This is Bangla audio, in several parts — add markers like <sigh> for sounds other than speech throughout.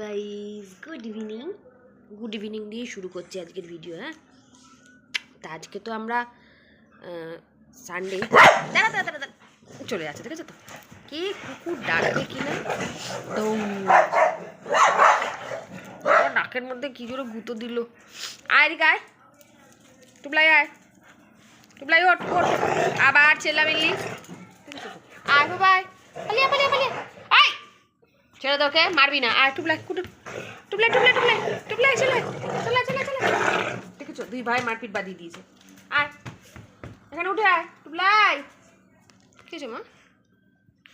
Guys good evening good evening দিয়ে শুরু করছি আজকের ভিডিও হ্যাঁ? তা আজকে তো আমরা সানডে দাঁড়া দাঁড়া দাঁড়া। চলে যাচ্ছে, ঠিক আছে তো? কে কুকুর ডাকবে কি না দৌড়। আমার নাকের মধ্যে কি জোরে গুঁতো দিল। আয় রে আয়। টুপলাই আয়। টুপলাই ওঠ আবার চেল্লামিল্লি। আয় বাবাই পালিয়া পালিয়া পালিয়া। আয় ছেড়ে তোকে মারবি না। আর টুপলাই কুটু টুপলাই টুপলাই টুপলাই টুপলাই চলে চলে চলে চলে। দেখেছ? দুই ভাই মারপিট বাদিয়ে দিয়েছে। আর এখানে উঠে আয়। টুপলাই। কি হয়েছে, মা?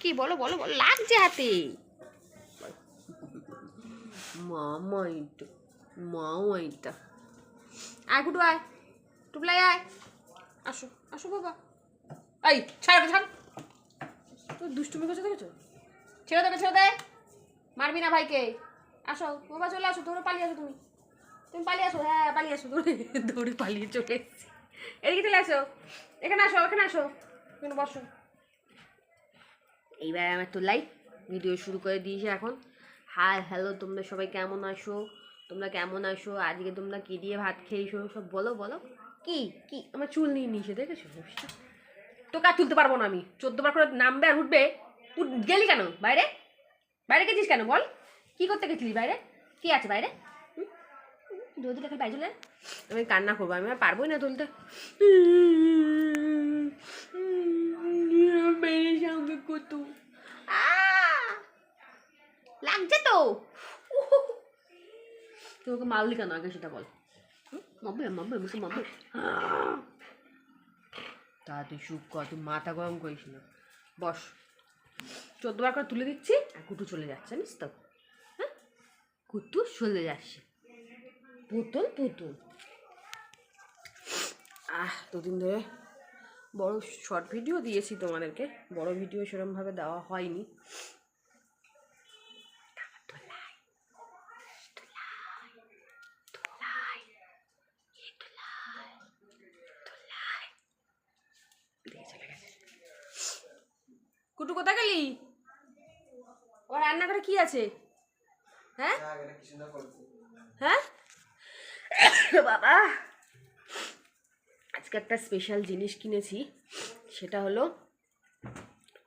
কি? বলো বলো বলো। লাগছে হাতে। মামা এটা মামা এটা। আয়, কুটু, আয়। টুপলাই, আয়। আসো আসো, বাবা। এই, ছাড় ছাড়। দুষ্টুমি করছে, দেখেছ? ছেড়ে দেবে ছেড়ে দে। মারবি না ভাইকে। আসো বাবা চলে আসো, দৌড়ে পালিয়ে আসো তুমি। তুমি পালিয়ে আসো হ্যাঁ পালিয়ে আসো, দৌড়ে দৌড়ে পালিয়ে চলে এদিকে চলে আসো, এখানে আসো এখানে আসো, এখানে বসো। এইবার আমার তো লাইভ ভিডিও শুরু করে দিয়েছে এখন। হাই হ্যালো তোমরা সবাই কেমন আসো তোমরা কেমন আসো আজকে তোমরা কী দিয়ে ভাত খেয়েছো? সব বলো বলো। কি? কি? আমার চুল নিয়ে নিয়েছে, দেখেছ? তোকে আর তুলতে পারব না আমি? চোদ্দ বার করে নামবে আর উঠবে। উঠ গেলি কেন? বাইরে? বাইরে গেছিস কেন বল? কি করতে গেছিলিস বাইরে? কি আছে বাইরে? যদি দেখে বাইরে চলে আমি কান্না করব আমি আর পারবোই না তুলতে সঙ্গে কত? লাগছে তো। তোমাকে মারলি কেন? আগে সেটা বল। মারবে মারবে মুখে মারবে। তা তুই সুখ কর তুই মাথা গরম করিস না। বস। চোদ্দবার করে তুলে দিচ্ছি আর কুটু চলে যাচ্ছে, জানিস তো। হ্যাঁ? কুটু চলে যাচ্ছে। পুতুল পুতুল। আহ, দুদিন ধরে বড় শর্ট ভিডিও দিয়েছি তোমাদেরকে। বড় ভিডিও সেরকমভাবে দেওয়া হয়নি। কুটু কোথায় গেলি? ওর রান্নাঘরে কি আছে? হ্যাঁ? হ্যাঁ? বাবা আজকে একটা স্পেশাল জিনিস কিনেছি। সেটা হলো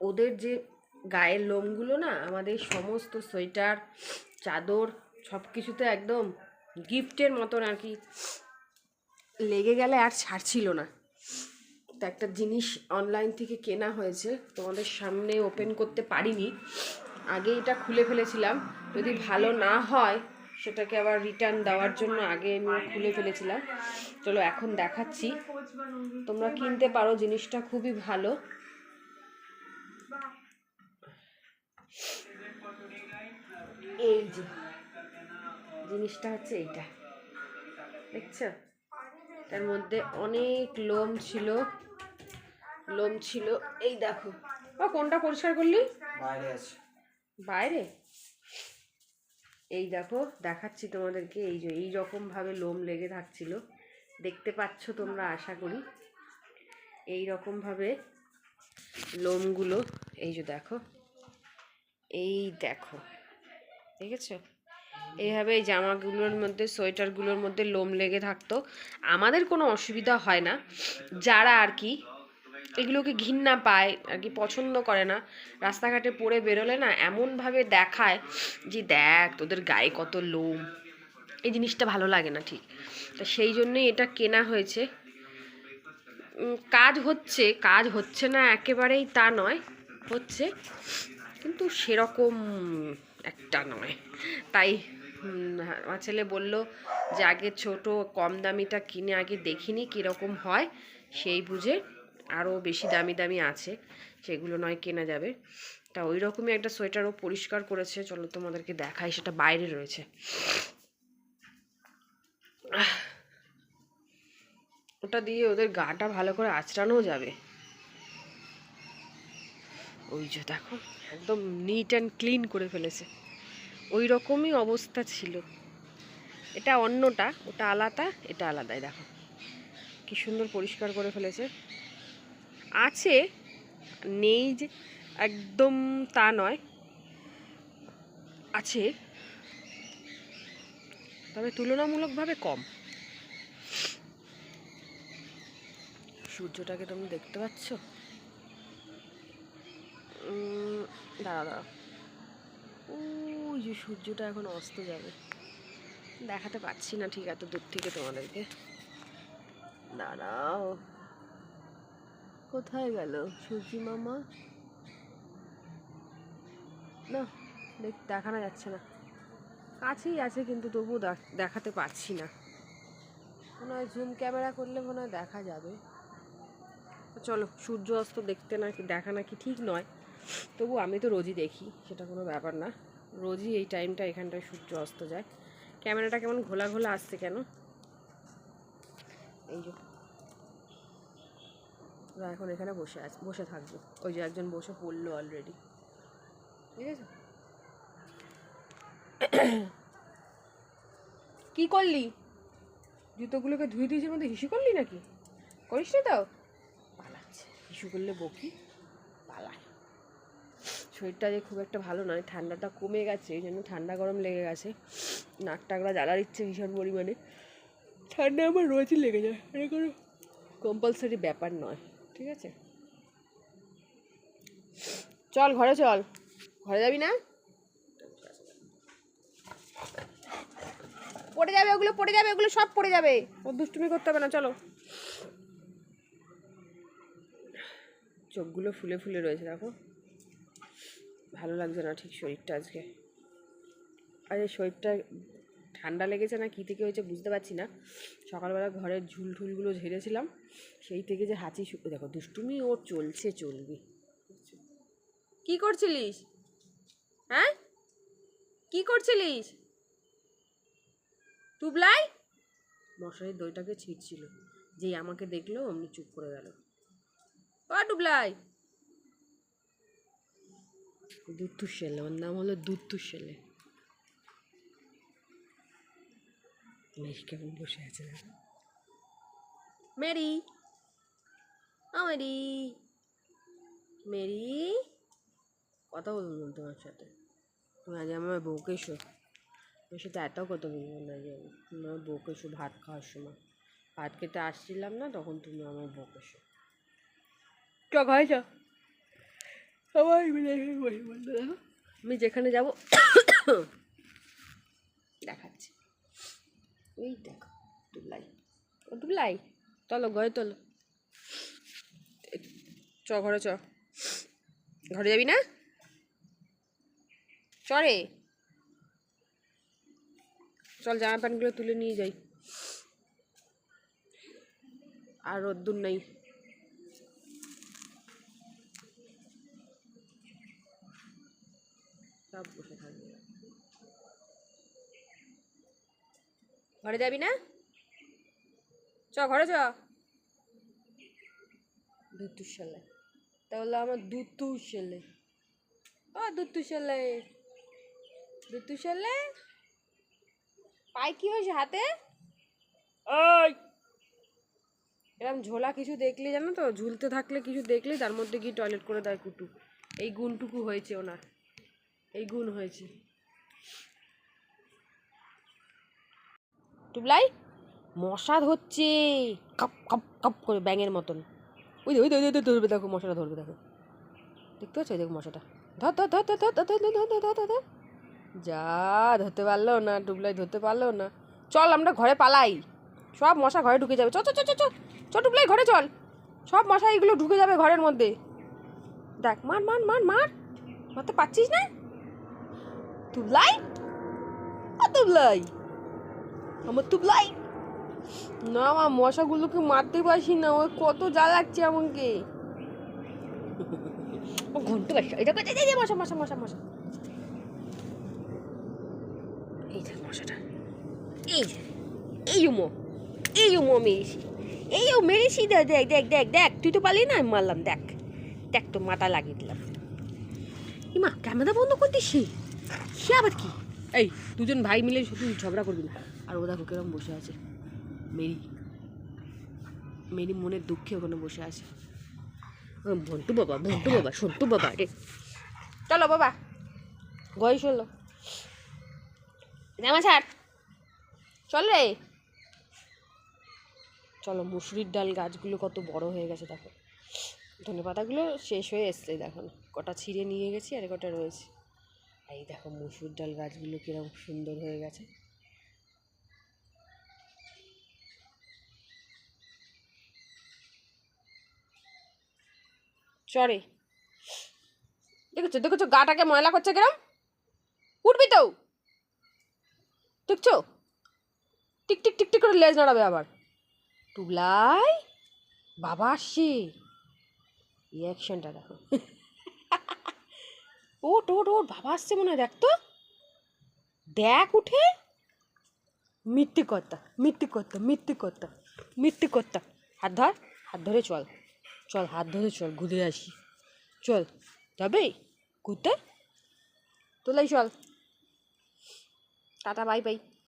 ওদের যে গায়ের লোমগুলো না আমাদের সমস্ত সোয়েটার চাদর সব কিছুতে একদম গিফটের মতন আর কি লেগে গেলে আর ছাড়ছিল না। তো একটা জিনিস অনলাইন থেকে কেনা হয়েছে তোমাদের সামনে ওপেন করতে পারিনি। আগে এটা খুলে ফেলেছিলাম। যদি ভালো না হয়, সেটাকে আবার রিটার্ন দেওয়ার জন্য আগে আমি খুলে ফেলেছিলাম। চলো এখন দেখাচ্ছি। তোমরা কিনতে পারো, জিনিসটা খুবই ভালো। এই যে, জিনিসটা হচ্ছে এইটা। দেখছ? তার মধ্যে অনেক লোম ছিল। লোম ছিল। এই দেখো। কোনটা পরিষ্কার করলি? বাইরে আছে। বাইরে? এই দেখো, দেখাচ্ছি তোমাদেরকে, এই যে, এই রকম ভাবে লোম লেগে থাকছিল। দেখতে পাচ্ছ তোমরা, আশা করি। এই রকম ভাবে লোমগুলো, এই যে দেখো, এই দেখো, দেখেছ? এইভাবে এই জামাগুলোর মধ্যে, সোয়েটারগুলোর মধ্যে লোম লেগে থাকতো। আমাদের কোনো অসুবিধা হয় না। যারা আর কি এগুলোকে ঘৃণা পায়, আর কি পছন্দ করে না। রাস্তাঘাটে পরে বেরোলে না এমনভাবে দেখায় যে, দেখ, তোদের গায়ে কত লোম। এই জিনিসটা ভালো লাগে না ঠিক। তা সেই জন্যই এটা কেনা হয়েছে। কাজ হচ্ছে কাজ হচ্ছে না একেবারেই তা নয়, হচ্ছে কিন্তু সেরকম একটা নয়। তাই আমার ছেলে বলল যে, আগে ছোট কম দামিটা কিনে আগে দেখিনি কীরকম হয়? সেই বুঝে আরও বেশি দামি দামি আছে, সেগুলো নয়, কেনা যাবে। তা ওই রকমই একটা সোয়েটারও পরিষ্কার করেছে, চলো তোমাদেরকে দেখাই, সেটা বাইরে রয়েছে। ওটা দিয়ে ওদের গাটা ভালো করে আঁচড়ানোও যাবে। ওই যে দেখো, একদম নিট অ্যান্ড ক্লিন করে ফেলেছে। ওই রকমই অবস্থা ছিল। এটা অন্যটা, ওটা আলাদা, এটা আলাদাই, দেখো। কি সুন্দর পরিষ্কার করে ফেলেছে। আছে, নেই যে, একদম তা নয়। আছে, তবে তুলনামূলকভাবে কম। সূর্যটাকে তুমি দেখতে পাচ্ছ? দাঁড়া দাঁড়া ওই যে সূর্যটা এখন অস্ত যাবে। দেখাতে পাচ্ছি না, ঠিক এত দূর থেকে তোমাদেরকে। দাঁড়াও। কোথায় গেল সূর্যি মামা? না, দেখ, দেখানো যাচ্ছে না। কাছেই আছে, কিন্তু দেখ- দেখাতে পারছি না। মনে হয় জুম ক্যামেরা করলে মনে হয় দেখা যাবে। চলো, সূর্য অস্ত দেখতে নাকি দেখা নাকি ঠিক নয়। তবু আমি তো রোজই দেখি, সেটা কোনো ব্যাপার না। রোজই এই টাইমটা এখানটায় সূর্য অস্ত যায়। ক্যামেরাটা কেমন ঘোলা ঘোলা আসছে কেন? এই যে। ওরা এখন এখানে বসে আছে, বসে থাকবে। ওই যে একজন বসে পড়ল অলরেডি ঠিক আছে? <coughs> কি করলি? জুতোগুলোকে ধুয়ে দিয়েছে মধ্যে হিসু করলি নাকি? করিস না তাও পালাচ্ছে। হিসু করলে বকি? পালায়। শরীরটা যে খুব একটা ভালো নয়, ঠান্ডাটা কমে গেছে, এই জন্য ঠান্ডা গরম লেগে গেছে। নাক টাকরা জ্বালা দিচ্ছে ভীষণ পরিমাণে। ঠান্ডা আমার রোজই লেগে যায়। এটা কোনো কম্পালসারি ব্যাপার নয়। ঠিক আছে? চল, ঘরে চল। ঘরে যাবি না? পড়ে যাবে ওগুলো, পড়ে যাবে ওগুলো, সব পড়ে যাবে। ও দুষ্টুমি করতে হবে না, চলো। চোখগুলো ফুলে ফুলে রয়েছে, দেখো। ভালো লাগছে না ঠিক শরীরটা আজকে। আরে শরীরটা ঠান্ডা লেগেছে না, কী থেকে হয়েছে বুঝতে পারছি না। সকালবেলা ঘরের ঝুল ঠুলগুলো ঝেড়েছিলাম। সেই থেকে যে হাঁচি শু দেখো দুষ্টুমি ওর চলছে চলবে। কি করছিলিস? হ্যাঁ? কি করছিলিস? টুবলাই? মশারির দইটাকে ছিঁড়ছিল। যেই আমাকে দেখল অমনি চুপ করে গেল। ও টুবলাই! দুত্তু শেলে ওর নাম হলো দুত্তু শেলে। কেমন বসে আছে মেরি মেরি মেরি কথা বলব তোমার সাথে। তুমি আজ আমার বউকে এসো তোর সাথে এত কথা বলব না যে আমার বউকে এসো ভাত খাওয়ার সময়। ভাত খেতে আসছিলাম না, তখন তুমি আমার বউকে এসো চ, ঘরে চ। সবাই মিলে আমি যেখানে যাব, <coughs> দেখাচ্ছি। ওই দেখো দুবলাই ও দুবলাই চলো, ঘরে চলো চ, ঘরে চ। ঘরে যাবি না? চরে চল, জামা প্যান্টগুলো তুলে নিয়ে যাই। আর রোদ্দুর নেই। ঘরে যাবি না? চ ঘরে চ। দুত্তু ছেলে তাহলে আমার দুত্তু ছেলে ও দুত্তু ছেলে দুত্তু ছেলে পাই কি হয়েছে হাতে? ওই এরকম ঝোলা কিছু দেখলে জানো তো? ঝুলতে থাকলে কিছু দেখলে তার মধ্যে গিয়ে টয়লেট করে দেয় কুটু। এই গুণটুকু হয়েছে ওনার। এই গুণ হয়েছে। টুবলাই? মশা ধরছে কাপ কাপ কাপ করে ব্যাঙের মতন ওই ওই ওই ধরবে দেখো মশাটা ধরবে দেখো দেখতে পাচ্ছ দেখো মশাটা ধর ধর ধর ধর ধর ধর ধর ধর ধর ধর যা ধরতে পারল না টুবলাই ধরতে পারল না চল আমরা ঘরে পালাই সব মশা ঘরে ঢুকে যাবে চ চ চ চ চ ঘরে চল সব মশা এগুলো ঢুকে যাবে ঘরের মধ্যে দেখ মার মার মার মার মারতে পারছিস না তুবলাই তুবলাই আমার তুবলাই না আমার মশাগুলোকে মারতে পারছি না ওই কত যা লাগছে আমাকে। ও ঘণ্টা বাসা এটা মশা মশা মশা মশা। এই দেখ মশাটা। এই এই উমো এই উমো মেরেছি। এই ও মেরেছি দেখ দেখ দেখ দেখ দেখ। তুই তো পারলি না মারলাম দেখ। দেখ তো মাথা লাগিয়ে দিলাম। ইমা ক্যামেরা বন্ধ করতিস সে। সে আবার কি? এই দুজন ভাই মিলে শুধু ঝগড়া করবি না। আর ও দেখো কিরম বসে আছে। মেরি মেরি মনের দুঃখে ওখানে বসে আছে। ভন্টু বাবা ভন্টু বাবা, সন্টু বাবা রে। চলো বাবা গয় চলো। জামা ছাড়। চল রে। চলো, মুসুরির ডাল গাছগুলো কত বড় হয়ে গেছে, দেখো। ধনে পাতাগুলো শেষ হয়ে এসছে, দেখো। কটা ছিঁড়ে নিয়ে গেছি আর কটা রয়েছে। এই দেখো, মুসুর ডাল গাছগুলো কীরকম সুন্দর হয়ে গেছে। চরে দেখেছ দেখেছ, গাটাকে ময়লা করছে কিরম? উঠবি তো। দেখছ? টিক টিক টিক টিক করে লেজ নাড়াবে আবার। টুবলাই, বাবা আসছে। রিয়াকশনটা দেখো। ওট ওট ওট বাবা আসছে মনে হয়, দেখ তো। দেখ উঠে। মিথ্যে কর্তা মিথ্যে কর্তা মিথ্যে কর্তা মিথ্যে কর্তা হাত ধর, হাত ধরে চল। চল হাত ধরে চল ঘুরে আসি। চল যাবে? ঘুরতে? তোলাই চল। Tata bye bye.